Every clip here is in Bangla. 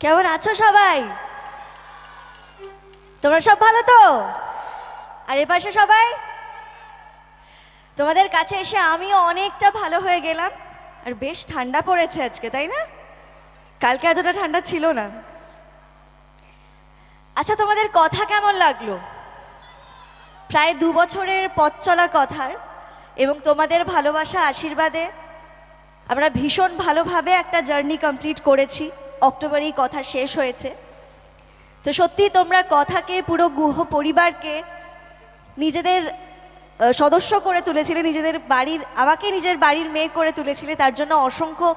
কেমন আছো সবাই? তোমরা সব ভালো তো? আর এপাশে সবাই? তোমাদের কাছে এসে আমিও অনেকটা ভালো হয়ে গেলাম। আর বেশ ঠান্ডা পড়েছে আজকে, তাই না? কালকে এতটা ঠান্ডা ছিল না। আচ্ছা তোমাদের কথা কেমন লাগল? প্রায় দু বছরের পথ চলা কথার এবং তোমাদের ভালোবাসা আশীর্বাদে আমরা ভীষণ ভালোভাবে একটা জার্নি কমপ্লিট করেছি। অক্টোবরেই কথা শেষ হয়েছে। তো সত্যি তোমরা কথাকে, পুরো গুহ পরিবারকে নিজেদের সদস্য করে তুলেছিলে, নিজেদের বাড়ির, আমাকে নিজের বাড়ির মেয়ে করে তুলেছিলে, তার জন্য অসংখ্য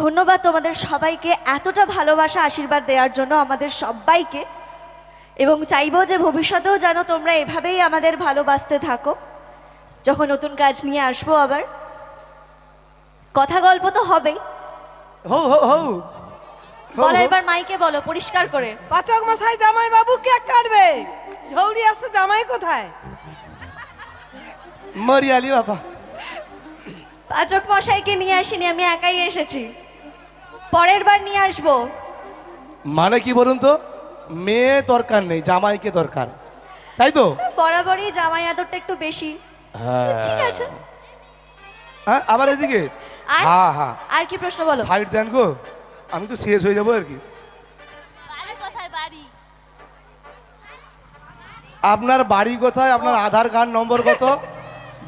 ধন্যবাদ তোমাদের সবাইকে, এতটা ভালোবাসা, আশীর্বাদ দেওয়ার জন্য আমাদের সবাইকে। এবং চাইব যে ভবিষ্যতেও যেন তোমরা এভাবেই আমাদের ভালোবাসতে থাকো। যখন নতুন কাজ নিয়ে আসব আবার। কথা গল্প তো হবেই। হৌ হৌ হৌ বলো। এবার মাইকে বলো পরিষ্কার করে। পাচক মশাই জামাই বাবু কেক কাটবে? ঝৌড়ি আসছে জামাই কোথায়? মরি আলি বাবা। পাচক মশাইকে নিয়ে আসিনি আমি একাই এসেছি। পরের বার নিয়ে আসব। মানে কি বলুন তো? মেয়ে দরকার নেই জামাইকে দরকার। তাই তো? বরাবরই জামাই আদরটা একটু বেশি। ঠিক আছে। হ্যাঁ আবার এদিকে? আর হ্যাঁ হ্যাঁ। আর কি প্রশ্ন বলো? সাইড দেন গো। আমি তো শেষ হয়ে যাব আর কি। কোথায় বাড়ি? আপনার বাড়ি কোথায়? আপনার আধার কার্ড নম্বর কত?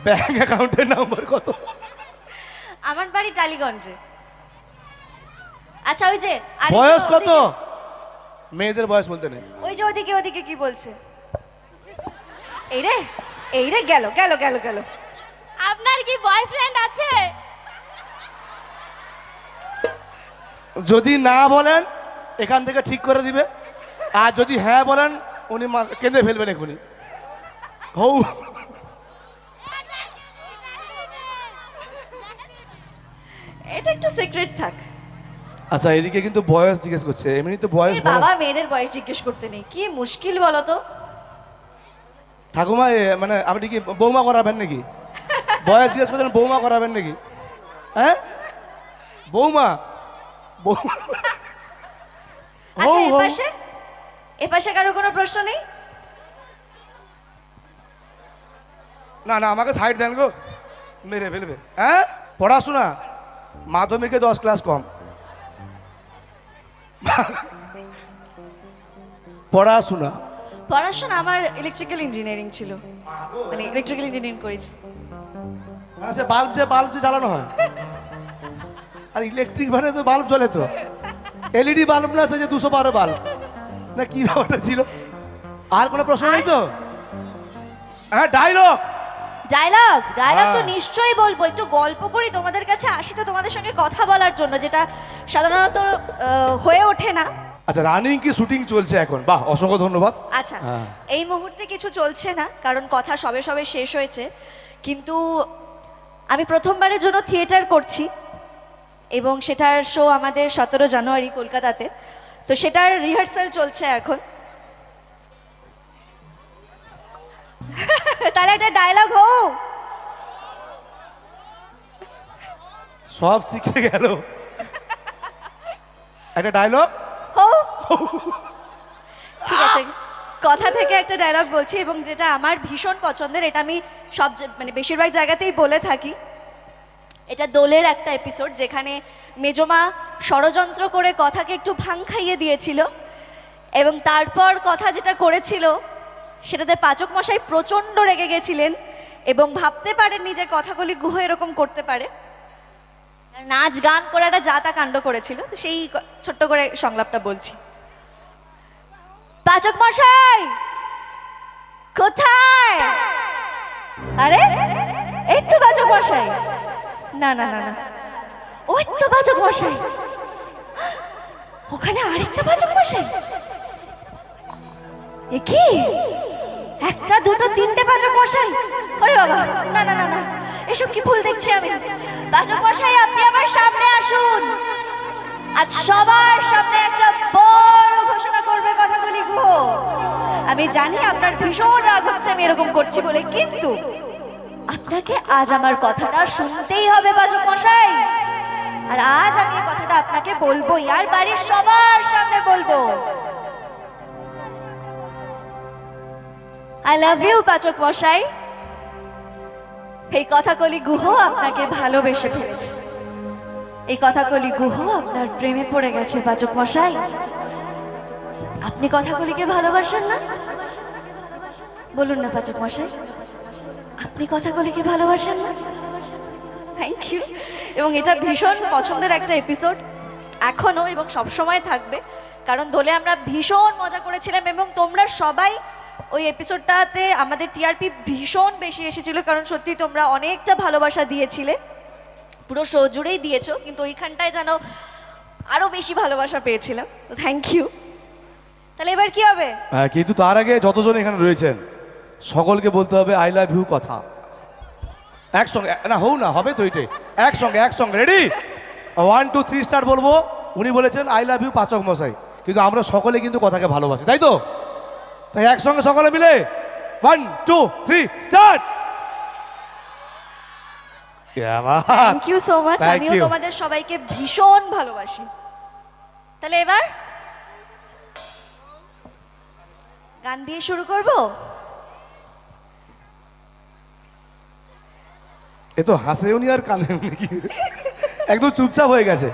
ব্যাংক অ্যাকাউন্টের নম্বর কত? আমার বাড়ি টালিগঞ্জে। আচ্ছা ওই যে আরেকজন বয়স কত? ওদিকে- মেয়েদের বয়স বলতে নেই। ওই যে ওদিকে ওদিকে কি বলছে? এই রে এই রে গেল গেল গেল গেল। আপনার কি বয়ফ্রেন্ড আছে? যদি না বলেন এখান থেকে ঠিক করে দিবে। আর যদি হ্যাঁ বলেন উনি কেঁদে ফেলবেন এখনই। হৌ এটা একটু সিক্রেট থাক। আচ্ছা এদিকে কিন্তু বয়স জিজ্ঞেস করছে। এমনি তো বয়স বাবা মেয়েদের বয়স জিজ্ঞেস করতে নেই। কি মুশকিল বলো তো ঠাকুমা মানে আপনি কি বৌমা করাবেন নাকি? বয়স জিজ্ঞেস করছেন বৌমা করাবেন নাকি? হ্যাঁ? বৌমা আচ্ছা। এপাশে? এপাশে কারও কোনো প্রশ্ন নেই? না না আমাকে সাইড দেন গো। মেরে ফেলবে। হ্যাঁ? পড়াশোনা? মাধ্যমিকে দশ ক্লাস কম। পড়াশোনা? পড়াশোনা আমার ইলেকট্রিক্যাল ইঞ্জিনিয়ারিং ছিল। মানে ইলেকট্রিক্যাল ইঞ্জিনিয়ারিং করেছি। মানে সে বাল্ব যে বাল্ব যে জ্বালানো হয়। আর ইলেকট্রিক মানে তো বাল্ব জ্বলে তো। এলইডি বাল্ব না যে দুশো বারো বাল্ব। না কি ব্যাপারটা ছিল? আর কোনো প্রশ্ন নেই তো? হ্যাঁ ডায়লগ ডায়লগ ডায়লগ তো হ্যাঁ। নিশ্চয়ই বলব। একটু গল্প করি তোমাদের কাছে আসি তো তোমাদের সঙ্গে কথা বলার জন্য যেটা সাধারণত হয়ে ওঠে না। আচ্ছা রানিং কি শুটিং চলছে এখন? বাহ অসংখ্য ধন্যবাদ। আচ্ছা। এই মুহূর্তে কিছু চলছে না কারণ কথা সবে সবে শেষ হয়েছে। কিন্তু আমি প্রথমবারের জন্য থিয়েটার করছি। এবং সেটার শো আমাদের সতেরো জানুয়ারি কলকাতাতে। তো সেটার রিহার্সাল চলছে এখন। তাহলে একটা ডায়লগ হোক সব শিখে গেল। একটা ডায়লগ হো ঠিক আছে। কথা থেকে একটা ডায়লগ বলছি এবং যেটা আমার ভীষণ পছন্দের এটা আমি সব মানে বেশিরভাগ জায়গাতেই বলে থাকি। এটা দোলের একটা এপিসোড যেখানে মেজমা ষড়যন্ত্র করে কথাকে একটু ভাং খাইয়ে দিয়েছিল এবং তারপর কথা যেটা করেছিল, সেটাতে পাচক মশাই প্রচণ্ড রেগে গেছিলেন এবং ভাবতে পারেননি যে কথাগুলি গুহ এরকম করতে পারে। নাচ গান করে একটা যাতা কাণ্ড করেছিল, তো সেই ছোট্ট করে সংলাপটা বলছি। পাচক মশাই, কোথায়? আরে, এই তো পাচক মশাই। না না না না। ওই তো পাচক মশাই। ওখানে আরেকটা পাচক মশাই। এ কি? একটা, দুটো, তিনটে পাচক মশাই। ওরে বাবা, না না না না। এসব কি ভুল দেখছি আমি? পাচক মশাই, আপনি আমার সামনে আসুন। আজ সবার সামনে একটা বড় ঘোষণা করবে কথাগুলি, গুহ। আমি জানি আপনার ভীষণ রাগ হচ্ছে আমি এরকম করছি বলে, কিন্তু আপনাকে আজ আমার কথাটা শুনতেই হবে বাজক মশাই। আর আজ আমি কথাটা আপনাকে বলবোই, আর বাড়ির সবার সামনে বলব। বলব আই লাভ ইউ পাচক মশাই। এই কথাকলি গুহ আপনাকে ভালোবেসে ফেলেছে। এই কথাকলি গুহ আপনার প্রেমে পড়ে গেছে পাচক মশাই। আপনি কথাকলিকে ভালোবাসেন না? বলুন না পাচক মশাই। আপনি কথাকলিকে ভালোবাসেন? থ্যাংক ইউ এবং এটা ভীষণ পছন্দের একটা এপিসোড এখনও এবং সব সময় থাকবে। কারণ দোলে আমরা ভীষণ মজা করেছিলাম এবং তোমরা সবাই ওই এপিসোডটাতে আমাদের টিআরপি ভীষণ বেশি এসেছিল। কারণ সত্যি তোমরা অনেকটা ভালোবাসা দিয়েছিলে। পুরো শো জুড়েই দিয়েছ। কিন্তু ওইখানটায় যেন আরও বেশি ভালোবাসা পেয়েছিলাম। থ্যাংক ইউ তাহলে এবার কি হবে? হ্যাঁ কিন্তু তার আগে যতজন এখানে রয়েছেন সকলকে বলতে হবে আই লাভ ইউ কথা। একসঙ্গে না হোক না হবে তো এটাই। একসঙ্গে একসঙ্গে ready one two three start বলব। উনি বলেছেন আই লাভ ইউ পাচক মশাই। কিন্তু আমরা সকলে কিন্তু কথাকে ভালোবাসি তাই তো? তাই একসঙ্গে সকলে মিলে one two three start thank you so much আমিও তোমাদের সবাইকে ভীষণ ভালোবাসি। তাহলে এবার গান দিয়ে শুরু করব? এ তো হাসেও নি আর কাঁদেও নি। কি একদম চুপচাপ হয়ে গেছে।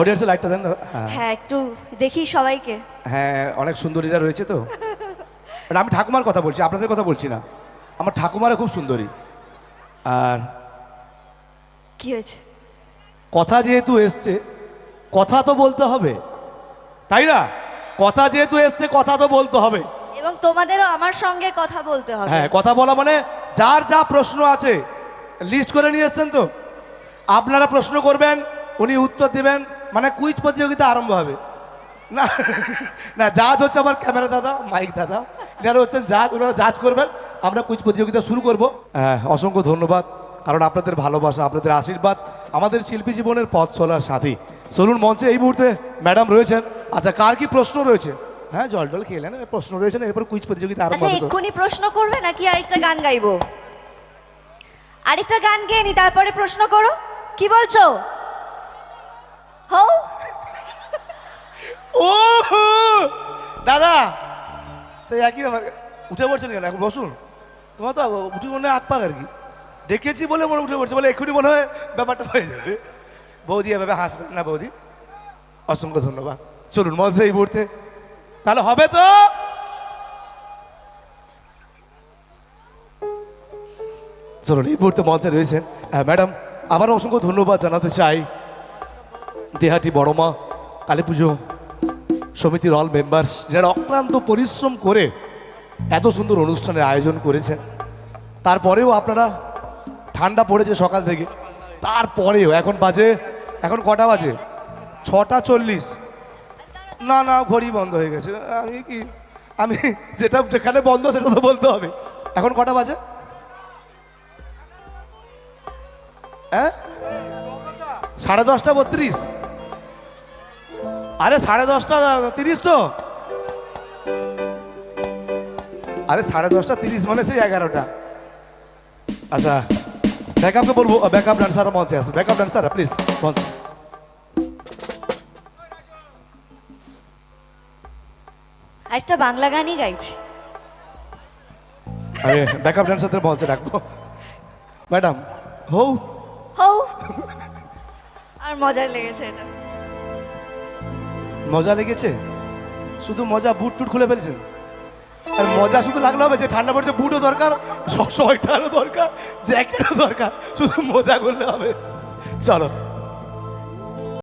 অডিয়েন্সে লাইটটা দেন। হ্যাঁ। হ্যাঁ একটু দেখি সবাইকে। হ্যাঁ অনেক সুন্দরীরা রয়েছে তো। আমি ঠাকুমার কথা বলছি আপনাদের কথা বলছি না। আমার ঠাকুমারা খুব সুন্দরী। আর কি হয়েছে? কথা যেহেতু এসছে কথা তো বলতে হবে। তাই না? কথা যেহেতু এসছে কথা তো বলতে হবে। এবং তোমাদেরও আমার সঙ্গে কথা বলতে হবে। হ্যাঁ কথা বলা মানে যার যা প্রশ্ন আছে লিস্ট করে নিয়ে এসছেন তো? আপনারা প্রশ্ন করবেন উনি উত্তর দেবেন মানে কুইজ প্রতিযোগিতা আরম্ভ হবে। না না জাজ হচ্ছে আমার ক্যামেরা দাদা মাইক দাদা। এনারা হচ্ছেন জাজ ওনারা জাজ করবেন। আমরা কুইজ প্রতিযোগিতা শুরু করব। হ্যাঁ অসংখ্য ধন্যবাদ কারণ আপনাদের ভালোবাসা আপনাদের আশীর্বাদ আমাদের শিল্পী জীবনের পথ চলার সাথী। চলুন মঞ্চে এই মুহূর্তে ম্যাডাম রয়েছেন। আচ্ছা কার কি প্রশ্ন রয়েছে? হ্যাঁ জল টল খেলেন প্রশ্ন রয়েছে না এরপর কুইজ প্রতিযোগিতা আরম্ভ আচ্ছা হবে। এক্ষুনি প্রশ্ন করবে নাকি আরেকটা গান গাইবো? আরেকটা গান গেয়ে নি, তারপরে প্রশ্ন করো। কি বলছো? হও। ও দাদা, সেই একই ব্যাপার। উঠে পড়ছেন কেন এখন বসুন। তোমার তো উঠে মনে হয় হাত পাক আর কি? ডেকেছি বলে মনে উঠে পড়ছে, বলে এক্ষুনি মনে হয় ব্যাপারটা হয়ে যাবে। বৌদি এভাবে হাসবেন না, বৌদি। অসংখ্য ধন্যবাদ। চলুন, মঞ্চে এই মুহূর্তে। তাহলে হবে তো? চলুন, এই মুহূর্তে মঞ্চে রয়েছেন হ্যাঁ ম্যাডাম, আবারও অসংখ্য ধন্যবাদ জানাতে চাই। দেহাটি বড় মা কালী পুজো সমিতির অল মেম্বার্স যারা অক্লান্ত পরিশ্রম করে এত সুন্দর অনুষ্ঠানের আয়োজন করেছেন। তারপরেও আপনারা ঠান্ডা পড়েছে সকাল থেকে। তারপরেও, এখন বাজে, এখন কটা বাজে? ছটা চল্লিশ। না না, ঘড়ি বন্ধ হয়ে গেছে। আমি কি, আমি যেটা যেখানে বন্ধ সেটা তো বলতে হবে। এখন কটা বাজে? হ্যাঁ? সাড়ে দশটা বত্রিশ। আরে সাড়ে দশটা তিরিশ তো। আরে সাড়ে দশটা তিরিশ মানে সেই এগারোটা। আচ্ছা ব্যাকআপকে বলব ব্যাকআপ ডান্সার মঞ্চে আসুন ব্যাকআপ ডান্সার প্লিজ মঞ্চে। একটা বাংলা গানই গাইছি। আমি ব্যাকআপ ডান্সারদের মঞ্চে রাখব ম্যাডাম হৌ আর মজার লেগেছে এটা। মজা লেগেছে? শুধু মজা বুট টুট খুলে ফেলছেন? আর মজা শুধু লাগলে হবে যে ঠান্ডা পড়ছে, বুটও দরকার সোয়েটারও দরকার, জ্যাকেটও দরকার, শুধু মজা করলে হবে। চলো।